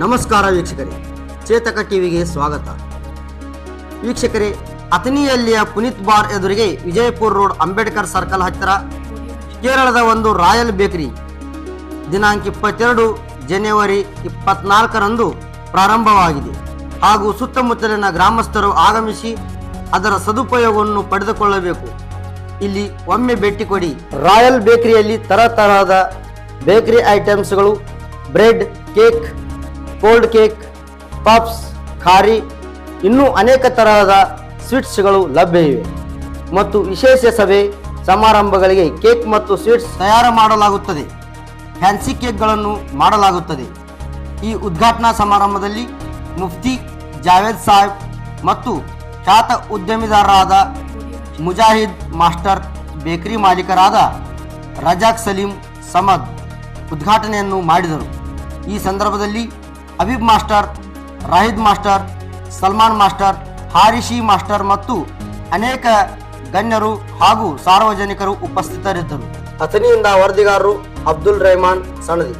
ನಮಸ್ಕಾರ ವೀಕ್ಷಕರೇ, ಚೇತಕ ಟಿವಿಗೆ ಸ್ವಾಗತ. ವೀಕ್ಷಕರೇ ಅಥನಿಯಲ್ಲಿಯ ಪುನೀತ್ ಬಾರ್ ಎದುರಿಗೆ ವಿಜಯಪುರ ರೋಡ್ ಅಂಬೇಡ್ಕರ್ ಸರ್ಕಲ್ ಹತ್ತಿರ ಕೇರಳದ ಒಂದು ರಾಯಲ್ ಬೇಕರಿ ದಿನಾಂಕ ಇಪ್ಪತ್ತೆರಡು ಜನವರಿ ಇಪ್ಪತ್ನಾಲ್ಕರಂದು ಪ್ರಾರಂಭವಾಗಿದೆ. ಹಾಗೂ ಸುತ್ತಮುತ್ತಲಿನ ಗ್ರಾಮಸ್ಥರು ಆಗಮಿಸಿ ಅದರ ಸದುಪಯೋಗವನ್ನು ಪಡೆದುಕೊಳ್ಳಬೇಕು. ಇಲ್ಲಿ ಒಮ್ಮೆ ಭೇಟಿ ಕೊಡಿ. ರಾಯಲ್ ಬೇಕರಿಯಲ್ಲಿ ತರತರಹದ bakery ಐಟಮ್ಸ್ಗಳು, bread, cake cold cake puffs ಖಾರಿ, ಇನ್ನೂ ಅನೇಕ ತರಹದ ಸ್ವೀಟ್ಸ್ಗಳು ಲಭ್ಯ ಇವೆ. ಮತ್ತು ವಿಶೇಷ ಸಭೆ, ಸಮಾರಂಭಗಳಿಗೆ ಕೇಕ್ ಮತ್ತು ಸ್ವೀಟ್ಸ್ ತಯಾರು ಮಾಡಲಾಗುತ್ತದೆ. ಫ್ಯಾನ್ಸಿ ಕೇಕ್ಗಳನ್ನು ಮಾಡಲಾಗುತ್ತದೆ. ಈ ಉದ್ಘಾಟನಾ ಸಮಾರಂಭದಲ್ಲಿ ಮುಫ್ತಿ ಜಾವೇದ್ ಸಾಹೇಬ್ ಮತ್ತು ಖ್ಯಾತ ಉದ್ಯಮಿದಾರರಾದ ಮುಜಾಹಿದ್ ಮಾಸ್ಟರ್, ಬೇಕರಿ ಮಾಲೀಕರಾದ ರಜಾಕ್ ಸಲೀಂ ಸಮದ್ ಉದ್ಘಾಟನೆಯನ್ನು ಮಾಡಿದರು. ಈ ಸಂದರ್ಭದಲ್ಲಿ Habib master, Rahid master, Salman master, Harishi master ಮತ್ತು ಅನೇಕ ಗಣ್ಯರು ಹಾಗೂ ಸಾರ್ವಜನಿಕರು ಉಪಸ್ಥಿತರಿದ್ದರು. ಅಥನಿಯಿಂದ ವರದಿಗಾರರು ಅಬ್ದುಲ್ ರೆಹಮಾನ್ ಸಣದಿ